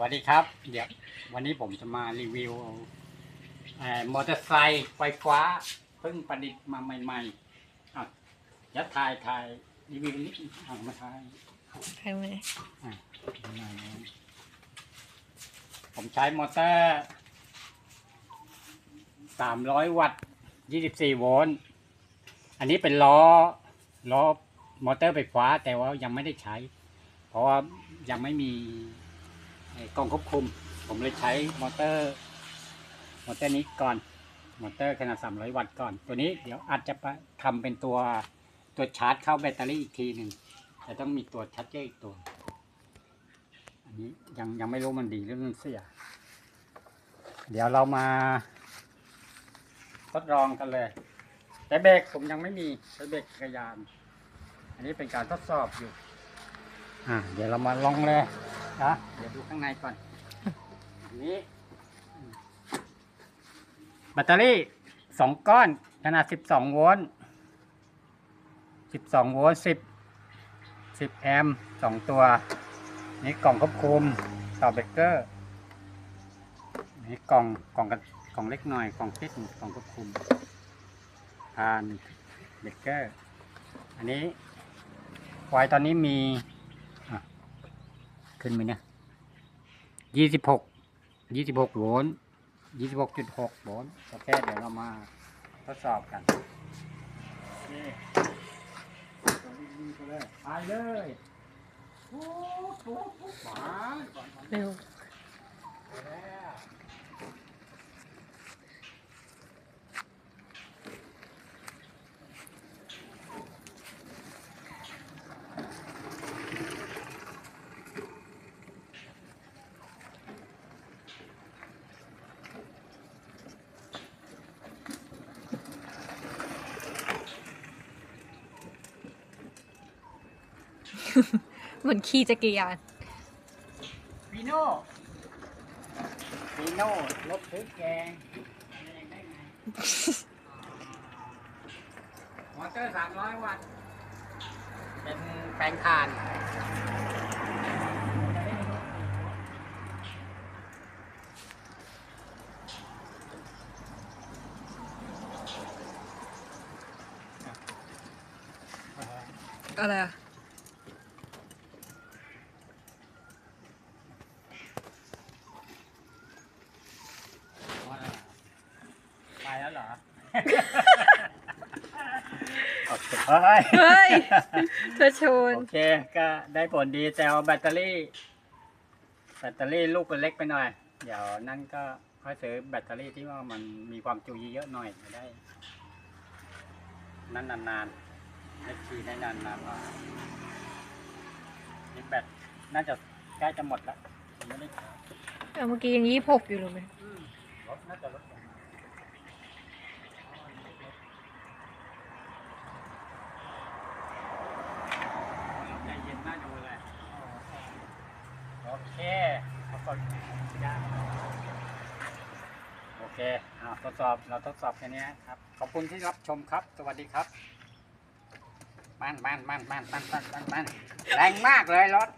วัสดีครับ เดี๋ยววันนี้ผมจะมารีวิวมอเตอร์ไซค์ไฟฟ้าเพิ่งประดิษฐ์มาใหม่ๆอะเดี๋ยวถ่ายถ่ายรีวิวนิดอะมาถ่ายใช่ไหมอะผมใช้มอเตอร์สามร้อยวัตต์ยี่สิบสี่โวลต์อันนี้เป็นล้อล้อมอเตอร์ไฟฟ้าแต่ว่ายังไม่ได้ใช้ เพราะว่ายังไม่มี กล่องควบคุม ผมเลยใช้มอเตอร์มอเตอร์นี้ก่อนมอเตอร์ขนาด 300 วัตต์ก่อน ตัวนี้เดี๋ยวอาจจะไปทำเป็นตัวตัวชาร์จเข้าแบตเตอรี่อีกทีหนึ่งแต่ต้องมีตัวชาร์จเจอร์อีกตัว อันนี้ยังยังไม่รู้มันดีหรือมันเสีย เดี๋ยวเรามาทดลองกันเลย แต่เบรกผมยังไม่มีใช้เบรกจักรยาน อันนี้เป็นการทดสอบอยู่ อ่า เดี๋ยวเรามาลองเลย นะเดี๋ยวดูข้างในก่อนอันนี้อืมแบตเตอรี่สองก้อนขนาดสิบสองโวลต์สิบสองโวลต์สิบสิบแอมป์สองตัว นี่กล่องควบคุมต่อเบรกเกอร์นี่กล่องกล่องกันกล่องเล็กหน่อยกล่องฟิตกล่องควบคุมผ่านเบรกเกอร์ อันนี้ไฟตอนนี้มีอะ ขึ้นไหมเนี่ยยี่สิบหกยี่สิบหกโวลต์ยี่สิบหกจุดหกโวลต์โอเคเดี๋ยวเรามาทดสอบกันนี่ไปเลย เร็ว เหมือนขี่จักรยานพีโน่พีโน่รถซื้อแกงได้ไงมอเตอร์สามร้อยวัตต์เป็นแปลงถ่าน อะไรอะ ไปแล้ว เหรอโอเคเฮ้ยเฮ้ยเธอชน โอเค ก็ได้ผลดีแต่เอาแบตเตอรี่ แบตเตอรี่ลูกมันเล็กไปหน่อย เดี๋ยวนั่นก็ค่อยซื้อแบตเตอรี่ที่ว่ามันมีความจุเยอะๆหน่อยจะได้ นั่นนานๆได้ขี่ได้นานๆว่านี่แบตน่าจะใกล้จะหมดแล้วผมไม่ได้เอาเมื่อกี้ยังยี่หกอยู่เลยไหมรถน่าจะรถใจ โอเคอ่าทดสอบเราทดสอบแค่นี้ครับ ขอบคุณที่รับชมครับ สวัสดีครับมันมันมันมันมันมันมันแรงมากเลยรถ